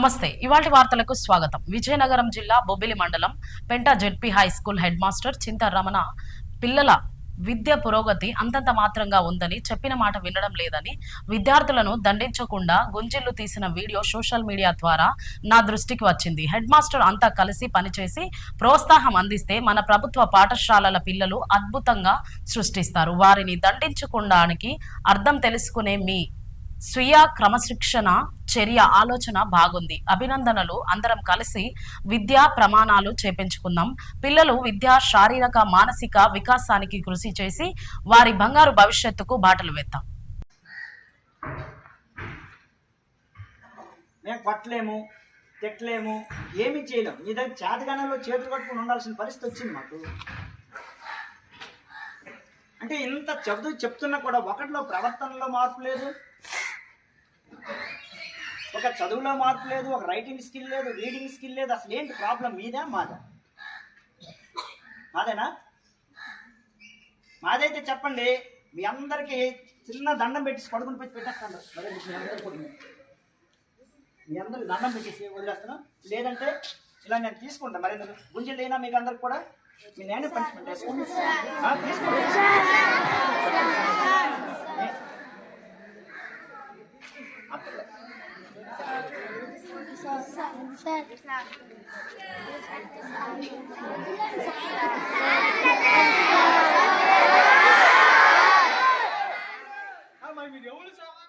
నమస్తే. ఇవాటి వార్తలకు స్వాగతం. విజయనగరం జిల్లా బొబ్బిలి మండలం Penta ZP high school headmaster Chinta Ramana పిల్లల విద్య పురోగతి అంతంత మాత్రంగా ఉందని చెప్పిన మాట వినడం లేదని విద్యార్థులను దండించకుండా గుంజిళ్ళు తీసిన వీడియో సోషల్ మీడియా ద్వారా నా దృష్టికి వచ్చింది. హెడ్ మాస్టర్ అంతా కలిసి పనిచేసి ప్రోత్సాహం అందిస్తే మన ప్రభుత్వ పాఠశాలల పిల్లలు అద్భుతంగా సృష్టిస్తారు. వారిని దండించకుండానికి అర్థం తెలుసుకునే మీ స్వీయ క్రమశిక్షణ చర్య ఆలోచన బాగుంది. అభినందనలు. అందరం కలిసి విద్యా ప్రమాణాలు చేపించుకుందాం పిల్లలు విద్యా శారీరక మానసిక వికాసానికి కృషి చేసి వారి బంగారు భవిష్యత్తుకు బాటలు వేద్దాం. మేము కొట్టలేము తిట్టలేము ఏమీ చేయలేము మీ దగ్గర చేతగానంలో చేతులు కట్టుకుని ఉండాల్సిన పరిస్థితి వచ్చింది మాకు. అంటే ఇంత చదువు చెప్తున్నా కూడా ఒకటిలో ప్రవర్తనలో మార్పు లేదు. ఒక చదువులో మార్పు లేదు ఒక రైటింగ్ స్కిల్ లేదు రీడింగ్ స్కిల్ లేదు అసలు ఏంటి ప్రాబ్లం మీదా మాదా మాదేనా మాదైతే చెప్పండి మీ అందరికీ చిన్న దండం పెట్టి పడుకుని పెట్టి పెట్టేస్తాను మీ అందరికీ మీ అందరికి దండం పెట్టేసి వదిలేస్తాను లేదంటే ఇలా నేను తీసుకుంటాను మరి గుంజలు అయినా మీకు అందరికి కూడా మీ నేను పనిష్మెంట్ తీసుకుంటాను ఆ, మరి మీరు ఎవరు సావాలి?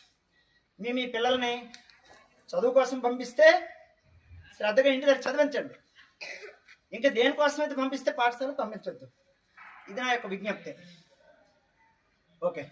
మీ మీ పిల్లల్ని చదువు కోసం పంపిస్తే శ్రద్ధగా ఇంటి దగ్గర చదివించండి. ఇంకా దేనికోసం అయితే పంపిస్తే పాఠశాల పంపించొద్దు. ఇది నా యొక్క విజ్ఞప్తి. ఓకే.